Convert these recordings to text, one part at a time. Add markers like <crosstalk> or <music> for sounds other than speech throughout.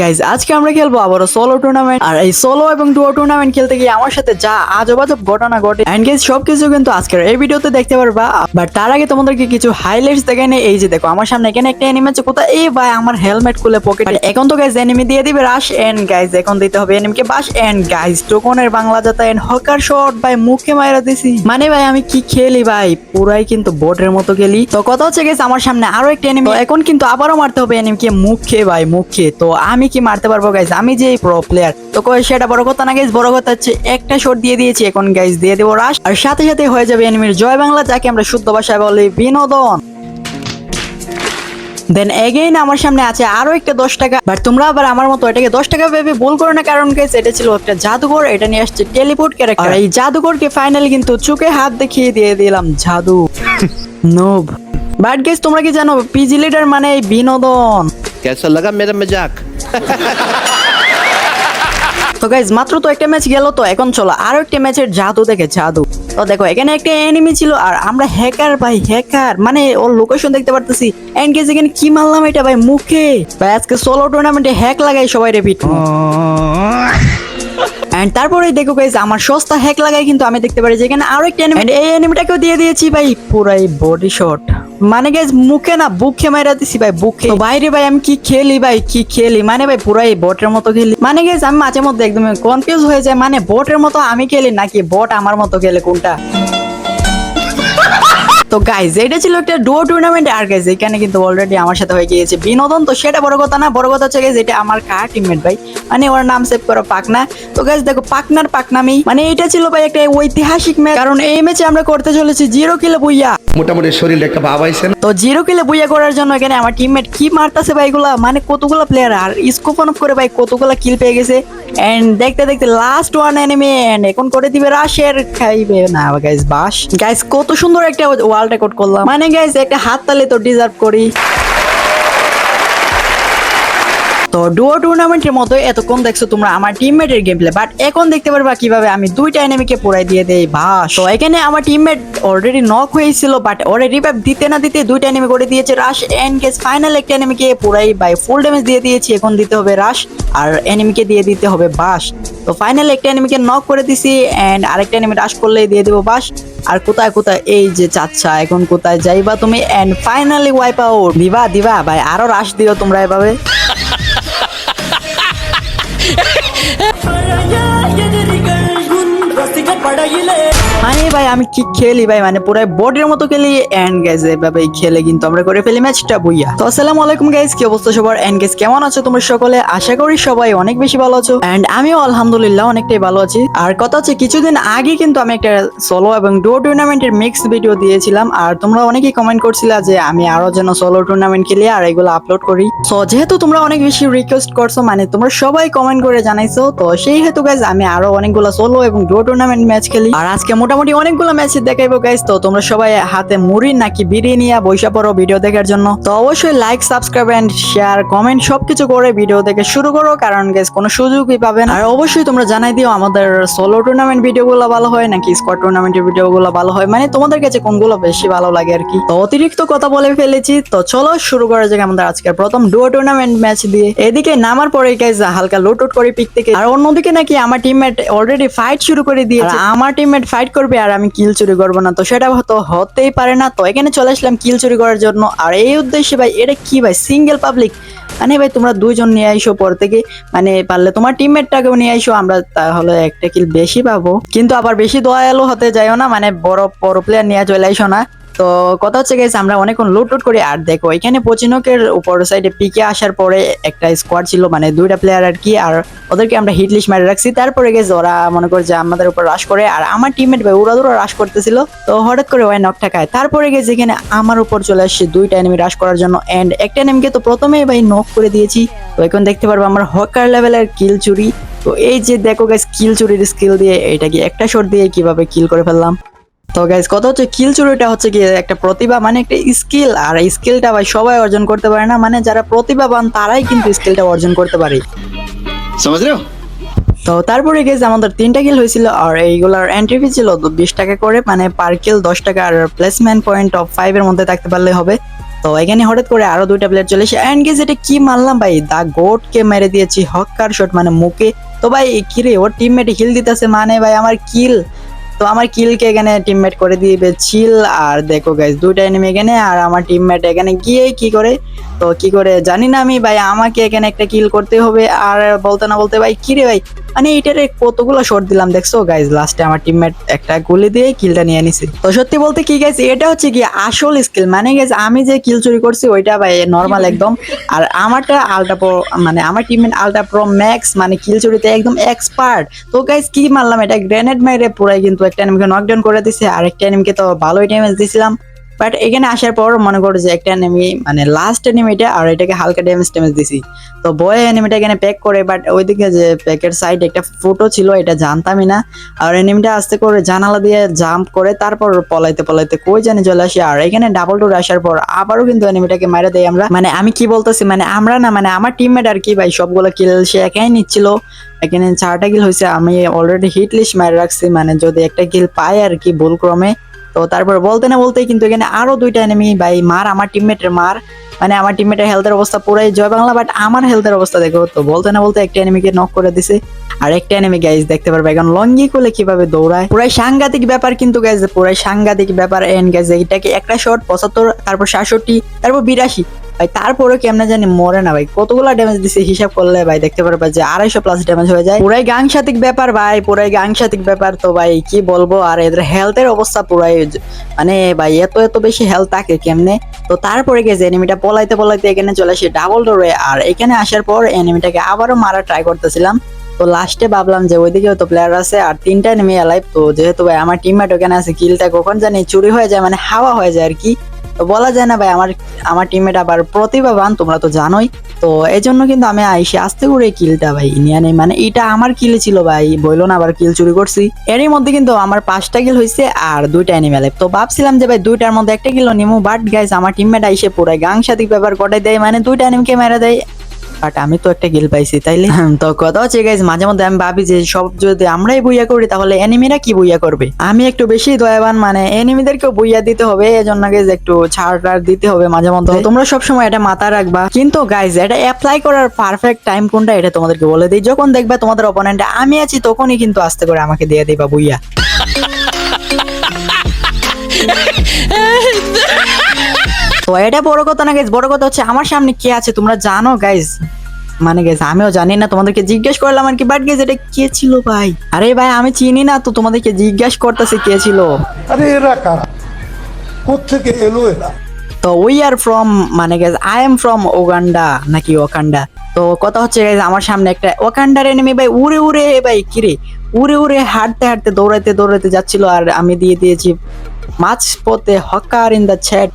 Guys আজকে আমরা খেলব আবারও সোলো টুর্নামেন্ট আর এই সোলো এবং ডুয়ো টুর্নামেন্ট খেলতে গিয়ে আমার সাথে যা আজব আজব ঘটনা ঘটে। এন্ড গাইজ সবকিছু কিন্তু আজকের এই ভিডিওতে দেখতে পারবা। বাট তার আগে তোমাদেরকে কিছু হাইলাইটস দেখে নেই এই যে দেখো, আমার সামনে এখানে একটা এনিমি আছে। কোথায়? এই ভাই আমার হেলমেট খুলে পকেট এখন তো গাইজ এনিমি দিয়ে দিবে রাশ এন্ড গাইজ এখন দিতে হবে এনিমিকে বাস এন্ড গাইজ টোকনের বাংলা যাতা এন্ড হকার শট ভাই, মুখে মাইরা দিছি। মানে ভাই, আমি কি খেলি ভাই? পুরাই কিন্তু বোটের মতো খেলি। তো কথা হচ্ছে গেছে আমার সামনে আরও একটা এনিমি এখন কিন্তু আবারও মারতে হবে এনিমিকে মুখে ভাই, মুখে। তো আমি কি মারতে পারব গাইজ আমি যে প্রো প্লেয়ার তো সেটা বড় কথা না গাইজ বড় কথা হচ্ছে একটা শট দিয়ে দিয়েছি এখন গাইজ দিয়ে দেবো রাশ আর সাথে সাথে হয়ে যাবে এনিমির জয় বাংলা যাকে আমরা শুদ্ধ ভাষায় বলি বিনোদন। দেন এগেইন আমার সামনে আছে আরও একটা দশ টাকা। বাট তোমরা আবার আমার মতো এটাকে দশ টাকা ভেবে ভুল করো না কারণ গাইস এটা ছিল একটা জাদুঘর এটা নিয়ে আসছে টেলিপোর্ট ক্যারেক্টার এই জাদুঘরকে ফাইনালি কিন্তু চোখে হাত দেখিয়ে দিয়ে দিলাম জাদু। নোব বাট গেস তোমরা কি জানো পিজি লিডার মানে বিনোদন। कैसा लगा मेरा मजाक তো গাইজ মাত্র তো একটা ম্যাচ গেল তো এখন চলো আরো একটা ম্যাচের জাদু দেখে জাদু তো দেখো এখানে একটা এনিমি ছিল আর আমরা হ্যাকার ভাই হ্যাকার মানে ওর লোকেশন দেখতে পারতেছি এন্ড গেজ এখানে কি মারলাম এটা ভাই মুখে ভাই আজকে সোলো টুর্নামেন্টে হ্যাক লাগাই সবাই রিপিট তারপরে দেখো গাইজ আমার সস্তা হ্যাক লাগাই কিন্তু আমি দেখতে পারি যেখানে আরও একটা এনিমি এই এনিমিটাকেও দিয়ে দিয়েছি ভাই পুরাই বডি শট মানে গাইজ মুখে না বুকে মাইরা দিছি ভাই বুকে। তো বাইরে ভাই আমি কি খেলি ভাই কি খেলি? মানে ভাই পুরাই বটের মতো খেলি। মানে গাইজ আমি মাঝে মধ্যে একদম কনফিউজ হয়ে যায় মানে বটের মতো আমি খেলি নাকি বট আমার মতো খেলে কোনটা? তো গাইজ এটা ছিল একটা ডো টুর্নামেন্ট আর গাইজ এখানে কিন্তু অলরেডি আমার সাথে হয়ে গিয়েছে বিনোদন। তো সেটা বড় কথা না, বড় কথা হচ্ছে গাইজ এটা আমার কার টিমমেট ভাই? মানে ওর নাম সেভ করো, পাকনা। তো গাইজ দেখো, পাকনার পাকনামি। মানে এটা ছিল ভাই একটা ঐতিহাসিক ম্যাচ কারণ এই ম্যাচে আমরা করতে চলেছি জিরো কিলো বুইয়া। মোটামুটি শরীরে একটা ভাব আইছে তো জিরো কিলে বুইয়া করার জন্য এখানে আমার টিমমেট কি মারতাছে ভাই এগুলা? মানে কতগুলা প্লেয়ার আর স্কোপ অন করে ভাই কতগুলা কিল পেয়ে গেছে? এন্ড দেখতে দেখতে লাস্ট ওয়ান এনিমি এন্ড এখন করে দিবে রাশের খাইবে না গাইস বাস। গাইস কত সুন্দর একটা ওয়ার্ল্ড রেকর্ড করলাম। মানে গাইস একটা হাত তালে তো ডিজার্ভ করি। তো ডুয়ো টুর্নামেন্টের মতো এতক্ষণ দেখছ তোমরা আমার টিমমেটের গেম প্লে বাট এখন দেখতে পারবা কীভাবে আমি দুইটা এনিমিকে পুরাই দিয়ে দেই ভাস তো এখানে আমার টিমমেট অলরেডি নক হয়েছিল বাট ওরে রিভাইভ দিতে না দিতে দুইটা এনিমি করে দিয়েছে রাশ এন্ড গেস ফাইনাল একটা এনিমিকে পুরাই বাই ফুল ড্যামেজ দিয়ে দিয়েছি, এখন দিতে হবে রাশ আর এনিমিকে দিয়ে দিতে হবে বাস তো ফাইনাল একটা এনিমিকে নক করে দিছি এন্ড আরেকটা এনিমি রাশ করলেই দিয়ে দেবো বাস আর কোথায় কোথায়? এই যে চাচ্ছা এখন কোথায় যাইবা তুমি? এন্ড ফাইনালি ওয়াইপ আউট দিবা দিবা, ভাই, আরও রাশ দিও তোমরা এভাবে। மலையிலே মানে ভাই, আমি কি খেলি ভাই? মানে পুরো বোর্ডের মতো খেলি এন্ড গাইজ এভাবে খেলে কিন্তু আমরা করে ফেলি ম্যাচটা বইয়া। তো আসসালামু আলাইকুম গাইজ কি অবস্থা সবার? এন্ড গাইজ কেমন আছো তোমরা সকলে? আশা করি সবাই অনেক বেশি ভালো আছো। এন্ড আমিও আলহামদুলিল্লাহ অনেকটাই ভালো আছি। আর কথা হচ্ছে, কিছুদিন আগে কিন্তু আমি একটা সোলো এবং ডো টুর্নামেন্টের মিক্স ভিডিও দিয়েছিলাম। আর তোমরা অনেকেই কমেন্ট করছিলা যে, আমি আরও যেন সোলো টুর্নামেন্ট খেলি আর এগুলো আপলোড করি। সো যেহেতু তোমরা অনেক বেশি রিকোয়েস্ট করছ মানে তোমরা সবাই কমেন্ট করে জানাইছো, তো সেই হেতু গাইজ আমি আরও অনেকগুলো সোলো এবং ডো টুর্নামেন্ট ম্যাচ খেলি। আর আজকে মোটামুটি অনেকগুলো ম্যাচ দেখাইবো গাইজ তো তোমরা সবাই হাতে মুড়ি নাকি বিরিয়ানি নিয়ে বৈশা পড়ো ভিডিও দেখার জন্য। তো অবশ্যই like subscribe and share comment সবকিছু করে ভিডিও দেখে শুরু করো, কারণ গাইজ কোনো সুযোগই পাবে না। আর অবশ্যই তোমরা জানাই দিও আমাদের সোলো টুর্নামেন্ট ভিডিওগুলো ভালো হয় নাকি স্কোয়াড টুর্নামেন্টের ভিডিওগুলো ভালো হয়? মানে তোমাদের কাছে কোনগুলো বেশি ভালো লাগে আর কি? তো অতিরিক্ত কথা বলে ফেলেছি। তো চলো শুরু করা যাক আমাদের আজকের প্রথম ডুয়ো টুর্নামেন্ট ম্যাচ দিয়ে। এদিকে নামার পরে গাইজ হালকা লুট করে পিক থেকে। আর অন্যদিকে নাকি আমার টিমমেট অলরেডি ফাইট শুরু করে দিয়েছে। আমার টিমমেট ফাইট করবে আর আমি কিল চুরি করব না। তো সেটা হয়তো হতেই পারে না। তো এখানে চলে আসলাম কিল চুরি করার জন্য। আর এই উদ্দেশ্যে ভাই, এটা কি ভাই? সিঙ্গেল পাবলিক মানে ভাই, তোমরা দুজন নিয়ে আইসো পর থেকে মানে পারলে তোমার টিমমেটটাকেও নিয়ে আইসো, আমরা তাহলে একটা কিল বেশি পাবো। কিন্তু আবার বেশি দয়ালু হতে যাইও না। মানে বড় বড় প্লেয়ার নিয়ে চলে আইসো না। তো কথা হচ্ছে গেছে আমরা অনেকক্ষণ লুট লুট করি, আর দেখো, এখানে পচিনকের উপর সাইডে পিকে আসার পরে একটা স্কোয়াড ছিল মানে দুইটা প্লেয়ার আর কি, আর ওদেরকে আমরা হিট লিস্ট মারে রাখছি। তারপরে গেছে ওরা মনে করে যে আমাদের উপর রাশ করে, আর আমার টিমমেট ভাই ওরা দুরা রাশ করতেছিল, তো হঠাৎ করে ওই নকটা খায় তারপরে গেছে এখানে আমার উপর চলে আসছে দুইটা এনিমি রাশ করার জন্য এন্ড একটা এনিমিকে তো প্রথমেই ভাই নক করে দিয়েছি। তো এখন দেখতে পারব আমার হকার লেভেলের কিল চুরি। তো এই যে দেখো গাইস কিল চুরির স্কিল দিয়ে, এটা কি একটা শট দিয়ে কীভাবে কিল করে ফেললাম? তো গাইজ কথা হচ্ছে কিল চুরিটা হচ্ছে কি একটা প্রতিভা মানে একটা স্কিল আর স্কিলটা ভাই সবাই অর্জন করতে পারে না মানে যারা প্রতিভাবান তারাই কিন্তু স্কিলটা অর্জন করতে পারে। তো তারপরে গেজ আমাদের তিনটা কিল হয়েছিল আর এইগুলার এন্ট্রি ফি ছিল বিশ টাকা করে মানে পার কিল দশ টাকা আর প্লেসমেন্ট পয়েন্ট অফ ফাইভের মধ্যে থাকতে পারলে হবে। তো এখানে হঠাৎ করে আরও দুইটা প্লেয়ার চলে এসে অ্যান্ড গেজ এটা কি মারলাম ভাই? দা গোটকে মেরে দিয়েছি হকার শট মানে মুখে। তো ভাই কিরে ওর টিমমেট হিল দিতেছে মানে ভাই আমার কিল তো আমার কিলকে এখানে টিমমেট করে দিবে ছিল আর দেখো গাইজ দুইটা এনিমি এখানে আর আমার টিমমেট এখানে গিয়ে কি করে? তো কি করে জানি না আমি ভাই, আমাকে এখানে একটা কিল করতে হবে আর বলতে না বলতে ভাই, কিরে ভাই? মানে এটারে কতগুলো শট দিলাম, দেখছ? গাইজ লাস্টে আমার টিমমেট একটা গুলি দিয়ে কিলটা নিয়ে নিছে। তো সত্যি বলতে কি গাইজ এটা হচ্ছে কি আসল স্কিল মানে গাইজ আমি যে কিল চুরি করছি, ওইটা ভাই নর্মাল একদম। আর আমারটা আলটা প্রো মানে আমার টিমমেট আলটা প্রো ম্যাক্স মানে কিল চুরিতে একদম এক্সপার্ট তো গাইজ কি মারলাম? এটা গ্রেনেড মেরে পুরাই কিন্তু একটা এনিমিকে নকডাউন করে দিছে। আর একটা এনিমিকে তো ভালোই ড্যামেজ দিছিলাম। বাট এখানে আসার পর মনে করো যে একটা এনিমি মানে লাস্ট এনিমিটা আর এটাকে হালকা ড্যামেজ ট্যামেজ দিছি। তো বয় এনিমিটা এখানে প্যাক করে বাট ওইদিকে যে প্যাকের সাইড একটা ফুটো ছিল, এটা জানতামই না। আর এনিমিটা আস্তে করে জানালা দিয়ে জাম্প করে, তারপর পলাইতে পলাইতে কই জানি চলে আসি। আর এখানে ডাবল ডোর আসার পর আবারও কিন্তু এনিমিটাকে মেরে দেয় আমরা। মানে আমি কি বলতেছি মানে আমরা না মানে আমার টিমমেট আর কি ভাই, সবগুলো কিল সে একাই নিচ্ছিল। এখানে চারটা কিল হয়েছে আমি অলরেডি হিট লিস্ট মেরে রাখছি। মানে যদি একটা কিল পাই আর কি ভুল ক্রমে তো তারপর বলতে না বলতে কিন্তু এখানে আরও দুইটা এনেমি ভাই, মার, আমার টিমমেটের মার। মানে আমার টিমমেটের হেলথের অবস্থা পুরাই জয় বাংলা বাট আমার হেলথের অবস্থা দেখো, তো বলতে না বলতে একটা এনিমিকে নক করে দিছে। আর একটা এনিমি গাইজ দেখতে পারবে এখন লঙ্গি করলে কীভাবে দৌড়ায়। পুরাই সাংঘাতিক ব্যাপার কিন্তু গাইজ পুরাই সাংঘাতিক ব্যাপার। এন গাইজ এটাকে একটা শট পঁচাত্তর, তারপর সাতষট্টি, তারপর বিরাশি। ভাই তারপরে কেমনে জানি মরে না ভাই। কতগুলা ড্যামেজ দিছে, হিসাব করলে ভাই দেখতে পারবে যে আড়াইশো প্লাস ড্যামেজ হয়ে যায়। পুরাই গাংসাতিক ব্যাপার ভাই, পুরাই গাংসাতিক ব্যাপার তো ভাই, কি বলব? আর এদের হেলথের অবস্থা পুরাই মানে ভাই, এত এত বেশি হেলথ থাকে কেমনে? তো তারপরে গেছে এনিমিটা পলাইতে পলাইতে এখানে চলে আসে ডাবল ডোরে আর এখানে আসার পর এনিমিটাকে আবারও মারা ট্রাই করতেছিলাম। তো লাস্টে ভাবলাম যে ওইদিকেও তো প্লেয়ার আছে আর তিনটা এনিমি অ্যালাইভ তো যেহেতু ভাই, আমার টিমমেট ওখানে আছে কিলটা কখন জানি চুরি হয়ে যায় মানে হাওয়া হয়ে যায় আর কি। বলা যায় না ভাই, আমার আমার টিমমেট আবার প্রতিভাবান, তোমরা তো জানোই। তো এই জন্য কিন্তু আমি আইসি আস্তে করে কিলটা ভাই, নিয়ে নেই। মানে এটা আমার কিলে ছিল ভাই বলল না আবার কিল চুরি করছি। এরই মধ্যে কিন্তু আমার পাঁচটা কিল হয়েছে আর দুইটা অ্যানিমেল তো ভাবছিলাম যে ভাই, দুইটার মধ্যে একটা কিলো নিমু বাট গাইস আমার টিমমেট আইসে পুরাই গাং সাথে ব্যাপার কটাই দেয় মানে দুইটা অ্যানিমকে মেরে দেয়। বাট আমি তো একটা গিল পাইছি তাইলে? তো কথা হচ্ছে গাইজ মাঝে মধ্যে আমি ভাবি যে সব যদি আমরাই বইয়া করি তাহলে এনিমিরা কি বইয়া করবে? আমি একটু বেশি দয়াবান মানে এনিমিদেরকেও বইয়া দিতে হবে এজন্য গাইজ একটু ছাড় টাড় দিতে হবে মাঝে মধ্যে। তোমরা সবসময় এটা মাথা রাখবা। কিন্তু গাইজ এটা অ্যাপ্লাই করার পারফেক্ট টাইম কোনটা এটা তোমাদেরকে বলে দিই। যখন দেখবা তোমাদের অপোনেন্টে আমি আছি তখনই কিন্তু আস্তে করে আমাকে দিয়ে দিবা বইয়া। <laughs> তো এটা বড় কথা না গাইজ বড় কথা হচ্ছে আমার সামনে কে আছে? তোমরা জানো গাইজ মানে গেছ আমিও জানি না তোমাদেরকে জিজ্ঞেস করলাম আর কি বাট গেছ এটা কে ছিল ভাই? আরে ভাই আমি চিনি না তো তোমাদেরকে জিজ্ঞাসা করতেছে কে ছিল। আরে এরা কারা? কোথেকে এলো এরা? তো উই আর ফ্রম মানে গেছ আই এম ফ্রম ওগান্ডা নাকি ওকান্ডা তো কথা হচ্ছে আমার সামনে একটা ওকান্ডার এনিমি ভাই উড়ে উড়ে ভাই কিরে? উড়ে উড়ে হাঁটতে হাঁটতে দৌড়াইতে দৌড়াইতে যাচ্ছিল আর আমি দিয়ে দিয়েছি মাছ পথে হকার ইন দ্য চ্যাট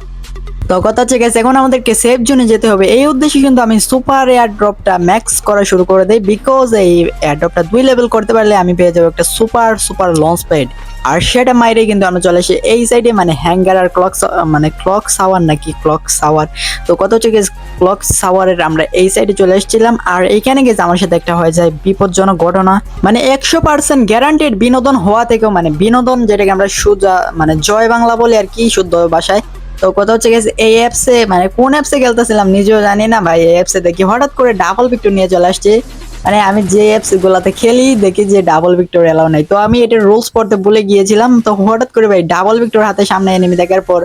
তো কথা হচ্ছে গেছে এখন আমাদেরকে সেফ জোনে যেতে হবে। এই উদ্দেশ্যে কিন্তু আমি সুপার এয়ার ড্রপটা ম্যাক্স করা শুরু করে দেই বিকজ এই এয়ার ড্রপটা দুই লেভেল করতে পারলে আমি পেয়ে যাব একটা সুপার সুপার লঞ্চ প্যাড আর সেটা মাইরে কিন্তু আমরা চলে আসি এই সাইডে মানে হ্যাঙ্গার আর ক্লক মানে ক্লক সাওয়ার নাকি ক্লক সাওয়ার তো কত হচ্ছে গেছে ক্লক সাওয়ারের আমরা এই সাইডে চলে এসেছিলাম আর এইখানে গেছে আমার সাথে একটা হয়ে যায় বিপজ্জনক ঘটনা। মানে একশো পার্সেন্ট গ্যারান্টেড বিনোদন হওয়া থেকেও মানে বিনোদন যেটাকে আমরা সুজা মানে জয় বাংলা বলে আর কি, শুদ্ধ ভাষায় তো কথা হচ্ছে গেছে এই অ্যাপসে মানে কোন অ্যাপসে খেলতেছিলাম নিজেও জানি না ভাই, এই অ্যাপসে দেখি হঠাৎ করে ডাবল ভিক্টর নিয়ে চলে আসছে। মানে আমি যে অ্যাপস গুলাতে খেলি, দেখি যে ডাবল ভিক্টর এলাও নাই। তো আমি এটা রুলস পড়তে ভুলে গিয়েছিলাম, তো হঠাৎ করে ভাই ডাবল ভিক্টর হাতে সামনে এনিমি দেখার পর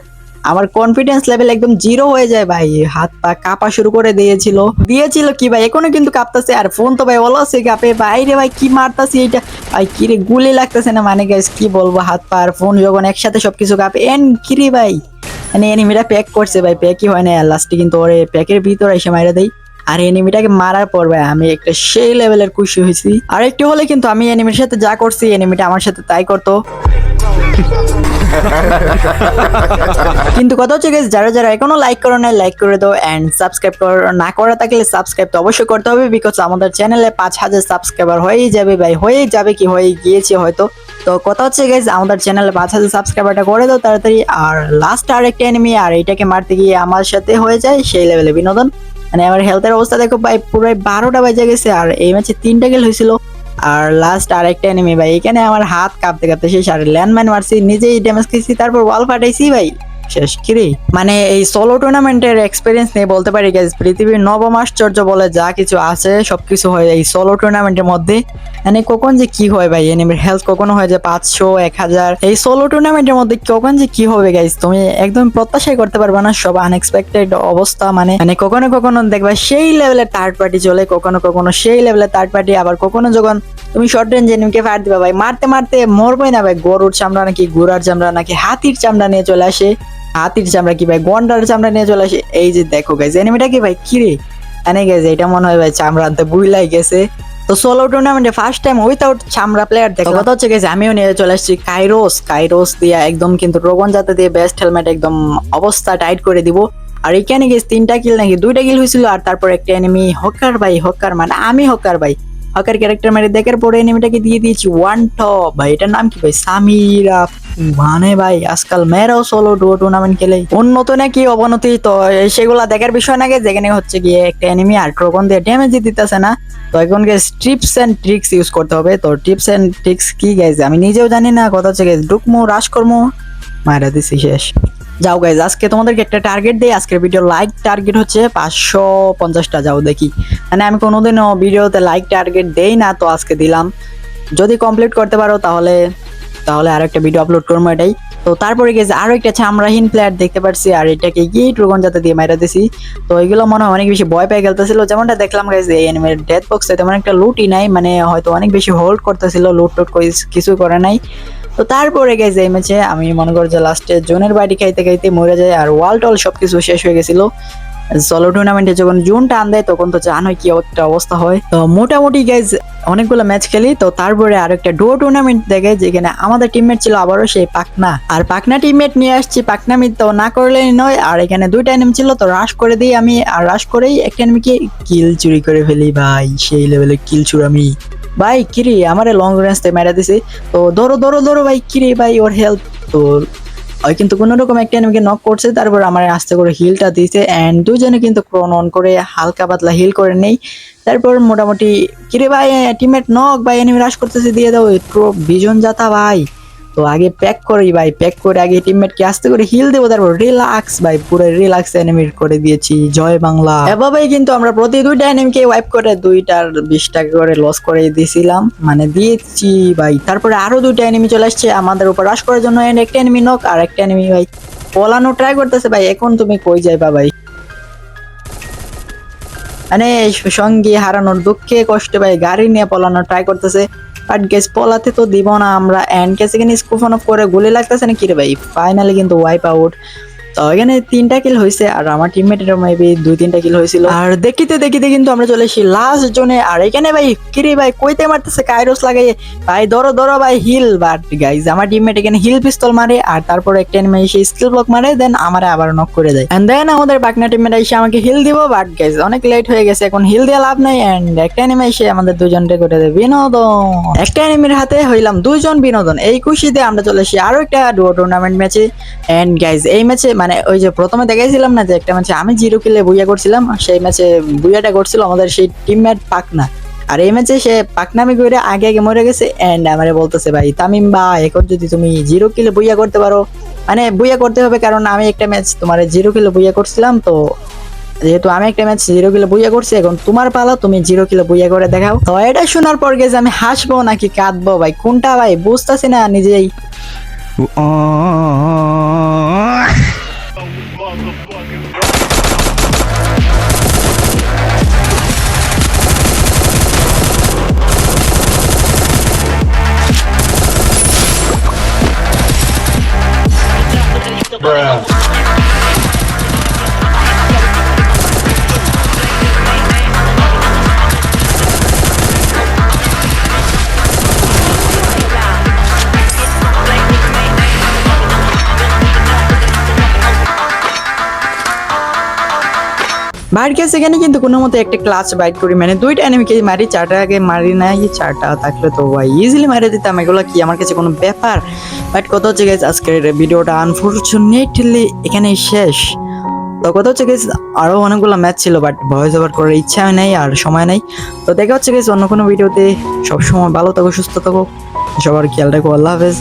আমার কনফিডেন্স লেভেল একদম জিরো হয়ে যায় ভাই। হাত পা কাঁপা শুরু করে দিয়েছিল। দিয়েছিল কি ভাই? এখনও কিন্তু কাঁপতেছে। আর ফোন তো ভাই ওলো সে কাঁপে। ভাই রে ভাই কি মারতাছি এইটা? ভাই কি রে গুলি লাগতেছে না? মানে গাইস কি বলব? হাত পা আর ফোন যখন একসাথে সবকিছু কাঁপে। এন কি রে ভাই? মানে এনিমিটা প্যাক করছে ভাই প্যাকই হয় না লাস্টে কিন্তু ওরে প্যাকের ভিতরে এসে মাইরা দেয় আর এনিমিটাকে মারার পর ভাই, আমি একটা সেই লেভেলের খুশি হয়েছি। আর একটু হলে কিন্তু আমি এনিমির সাথে যা করছি এনিমিটা আমার সাথে তাই করতো। কিন্তু কথা হচ্ছে guys, যারা যারা এখনও লাইক করো না লাইক করে দাও এন্ড সাবস্ক্রাইব কর। না করা থাকলে সাবস্ক্রাইব তো অবশ্যই করতে হবে বিকজ আমাদের চ্যানেলে পাঁচ হাজার সাবস্ক্রাইবার হয়েই যাবে ভাই হয়েই যাবে কি হয়ে গিয়েছে হয়তো। তো কথা হচ্ছে গাইজ আমাদের চ্যানেলে পাঁচ হাজার সাবস্ক্রাইবারটা করে দাও তাড়াতাড়ি। আর লাস্ট আর একটা এনিমি আর এটাকে মারতে গিয়ে আমার সাথে হয়ে যায় সেই লেভেলে বিনোদন। মানে আমার হেলথের অবস্থা দেখো ভাই পুরো বারোটা বাজে গেছে আর এই ম্যাচে তিনটা গেল হয়েছিল। আর লাস্ট আর একটা এনিমি ভাই, এখানে আমার হাত কাঁপতে কাঁপতে শেষ, আর ল্যান্ডমাইন মারছি, নিজেই ড্যামেজ খেয়েছি, তারপর ওয়াল ফাটাইছি ভাই। শেষ কিরে? মানে এই সোলো টুর্নামেন্টের এক্সপিরিয়েন্স নিয়ে বলতে পারি গাইজ পৃথিবীর নবম আশ্চর্য বলে যা কিছু আছে, সবকিছু হয় এই সোলো টুর্নামেন্টের মধ্যে। মানে কখন যে কি হয় ভাই এনিমির হেলথ কখনো হয় যে পাঁচশো, এক হাজার? এই সোলো টুর্নামেন্টের মধ্যে কখন যে কি হবে গাইজ তুমি একদম প্রত্যাশাই করতে পারবে না, সব আনএক্সপেক্টেড অবস্থা মানে। মানে কখনো কখনো দেখবা সেই লেভেলের থার্ড পার্টি চলে, কখনো কখনো সেই লেভেলের থার্ড পার্টি আবার কখনো যখন তুমি শর্ট রেঞ্জ ফায়ার দিবা ভাই, মারতে মারতে মরবে না ভাই, গরুর চামড়া নাকি ঘোড়ার চামড়া নাকি হাতির চামড়া নিয়ে চলে আসে। হাতির চামড়া কি ভাই? গন্ডার চামড়া নিয়ে চলে আসে। এই যে দেখো গাইজ এনিমিটা কি ভাই? কিরে? এনে গেছে এটা মনে হয় ভাই চামড়া আনতে বুইলাই গেছে। তো সোলো টুর্নামেন্টে ফার্স্ট টাইম উইথাউট চামড়া প্লেয়ার দেখো কথা হচ্ছে গেছে আমিও নিয়ে চলে আসছি কাইরোস কাইরোস দিয়ে একদম কিন্তু রোগন জাতে দিয়ে বেস্ট হেলমেট একদম অবস্থা টাইট করে দিব। আর এখানে গেছে তিনটা কিল নাকি? দুইটা কিল হয়েছিল আর তারপর একটা এনিমি হকার ভাই হকার মানে আমি হকার ভাই। হকার ক্যারেক্টার মেরে, দেখার পরে এনিমিটাকে দিয়ে দিয়েছি ওয়ান টপ ভাই। এটার নাম কি ভাই? সামিরা মানে ভাই, আজকাল মেয়েরাও সোলো ডুও টুর্নামেন্ট খেলে। উন্নত নাকি অবনতি? তো সেগুলা দেখার বিষয় নাকি যেখানে হচ্ছে গিয়ে একটা এনিমি আর ট্রোকন দিয়ে ড্যামেজ দিতেছে না। তো এখন গেছে টিপস এন্ড ট্রিক্স ইউজ করতে হবে। তো টিপস এন্ড ট্রিক্স কি গেছে আমি নিজেও জানি না, কথা হচ্ছে গেছে ডুকমু রাশ করমু মায়েরা দিছি শেষ। যাও গাইজ আজকে তোমাদেরকে একটা টার্গেট দিই। আজকের ভিডিও লাইক টার্গেট হচ্ছে পাঁচশো পঞ্চাশটা, যাও দেখি। মানে আমি কোনোদিনও ভিডিওতে লাইক টার্গেট দেই না, তো আজকে দিলাম। যদি কমপ্লিট করতে পারো তাহলে তাহলে আর একটা ভিডিও আপলোড করব এটাই। তো তারপরে গেছে আরও একটা চামড়াহীন প্লেয়ার দেখতে পারছি, আর এটাকে গিয়ে ট্রুগন যাতে দিয়ে মাইরা দিছি। তো এগুলো মনে হয় অনেক বেশি ভয় পেয়ে গেলতেছিল যেমনটা দেখলাম গেছে এই এনিমের ডেথ বক্সে তেমন একটা লুটই নাই মানে হয়তো অনেক বেশি হোল্ড করতেছিল লুট টুট কিছু করে নাই। তো তারপরে গেছে এই ম্যাচে আমি মনে করি যে লাস্টে জোনের বাড়ি খাইতে খাইতে মরে যায় আর ওয়াল টল সবকিছু শেষ হয়ে গেছিল। সলো টুর্নামেন্টে যখন জুন টান দেয়, তখন তো জানোই কি একটা অবস্থা হয়। তো মোটামুটি গাইজ অনেকগুলো ম্যাচ খেলি। তো তারপরে আর একটা ডো টুর্নামেন্ট দেখে যেখানে আমাদের টিমমেট ছিল আবারও সেই পাকনা। আর পাকনা টিমমেট নিয়ে আসছি, পাকনামি তো না করলেই নয়। আর এখানে দুইটা এনিম ছিল, তো রাশ করে দিই আমি। আর রাশ করেই একটা এনিমিকে কিল চুরি করে ফেলি, ভাই। সেই লেভেলে কিল চুরামি ভাই, কিরি, আমারে লং রেঞ্জ তে মেরা দিছে। তো ধরো ধরো ধরো, ভাই, কিরি, ভাই, ওর হেল্প তো ওই কিন্তু কোনো রকম একটা এনিমিকে নক করছে, তারপর আমার আস্তে করে হিলটা দিয়েছে অ্যান্ড দুজনে কিন্তু ক্রোন অন করে হালকা পাতলা হিল করে নেই। তারপর মোটামুটি, কিরে ভাই টিমমেট নক ভাই এনিমি রাশ করতেছে, দিয়ে দাও, একটু বিজন যাতা ভাই। তো আগে প্যাক করি ভাই প্যাক করে আগে টিমমেটকে আস্তে করে হিল দেবো, তারপর রিল্যাক্স ভাই, পুরো রিল্যাক্স এনিমিট করে দিয়েছি, জয় বাংলা। এভাবেই কিন্তু আমরা প্রতি দুইটা এনিমিকে ওয়াইপ করে দুইটার বিশ টাকা করে লস করে দিয়েছিলাম। মানে দিয়েছি ভাই। তারপরে আরও দুইটা এনিমি চলে আসছে, আমাদের উপর রাশ করার জন্য একটা এনিমি নক আর একটা এনিমি ভাই। পলানো ট্রাই করতেছে ভাই, এখন তুমি কই যাইবা ভাই? মানে সঙ্গী হারানোর দুঃখে কষ্টে ভাই, গাড়ি নিয়ে পলানো ট্রাই করতেছে। বাট গেস পলাতে তো দিব না, আমরা অ্যান্ড গ্যাস এখানে স্কুফন অফ করে গুলি লাগতেছে না কি রে ভাই? ফাইনালি কিন্তু ওয়াইপ আউট তো এখানে তিনটা কিল হয়েছে আর আমার টিমমেটের মেবি দুই তিনটা কিল হয়েছিল আর দেখিতে দেখিতে কিন্তু আমরা চলে এসেছি লাস্ট জোনে আর এখানে ভাই কিরে ভাই, কইতে মারতেছে কাইরোস লাগাই ভাই, ধরো ধরো ভাই হিল বাট গাইজ আমার টিমমেট এখানে হিল পিস্তল মারে, আর তারপর একটা এনিমে এসে স্কিল ব্লক মারে দেন আমারে আবার নক করে দেয়। এন্ড দেন আমাদের বাকনা টিমমেট এসে আমাকে হিল দিব বাট গাইজ অনেক লেট হয়ে গেছে, এখন হিল দিয়ে লাভ নাই এন্ড একটা এনিমে এসে আমাদের দুজনকে করে দেয় বিনোদন। একটা এনিমির হাতে হইলাম দুইজন বিনোদন। এই খুশিতে আমরা চলে এসেছি আরও একটা ডুয়ো টুর্নামেন্ট ম্যাচে এন্ড গাইজ এই ম্যাচে মানে ওই যে প্রথমে দেখাইছিলাম না যে একটা ম্যাচে আমি জিরো কিলে বুইয়া করছিলাম সেই ম্যাচে বুইয়াটা করছিল আমাদের সেই টিমমেট পাকনা আর এই ম্যাচে সে পাকনামি করে আগে আগে মরে গেছে এন্ড আমারে বলতেছে ভাই তামিম বা এখন যদি তুমি জিরো কিলে বুইয়া করতে পারো মানে বুইয়া করতে হবে কারণ আমি একটা ম্যাচ তোমার জিরো কিলো বুইয়া করছিলাম তো যেহেতু আমি একটা ম্যাচ জিরো কিলো বুইয়া করছি এখন তোমার পালা তুমি জিরো কিলো বুইয়া করে দেখাও তো এটা শোনার পর গেছে আমি হাসবো নাকি কাঁদবো ভাই কোনটা ভাই বুঝতেছি না নিজেই বাইর গেছে এখানে কিন্তু কোনো মতো একটা ক্লাস বাইট করি। মানে দুইটা এনিমিকে মারি, চারটা আগে মারি নাই, চারটা থাকলে তো ভাই ইজিলি মারি দিতাম। এগুলো কি আমার কাছে কোনো ব্যাপার? বাট কত হচ্ছে গেছে আজকের ভিডিওটা আনফর্চুনেটলি এখানেই শেষ। তো কথা হচ্ছে গেছে আরও অনেকগুলো ম্যাচ ছিল বাট ভয়েস ওভার করার ইচ্ছা নেই আর সময় নেই। তো দেখা হচ্ছে গেছে অন্য কোনো ভিডিওতে সবসময় ভালো থাকো, সুস্থ থাকো। সবার খেয়াল রাখো, আল্লাহ হাফেজ।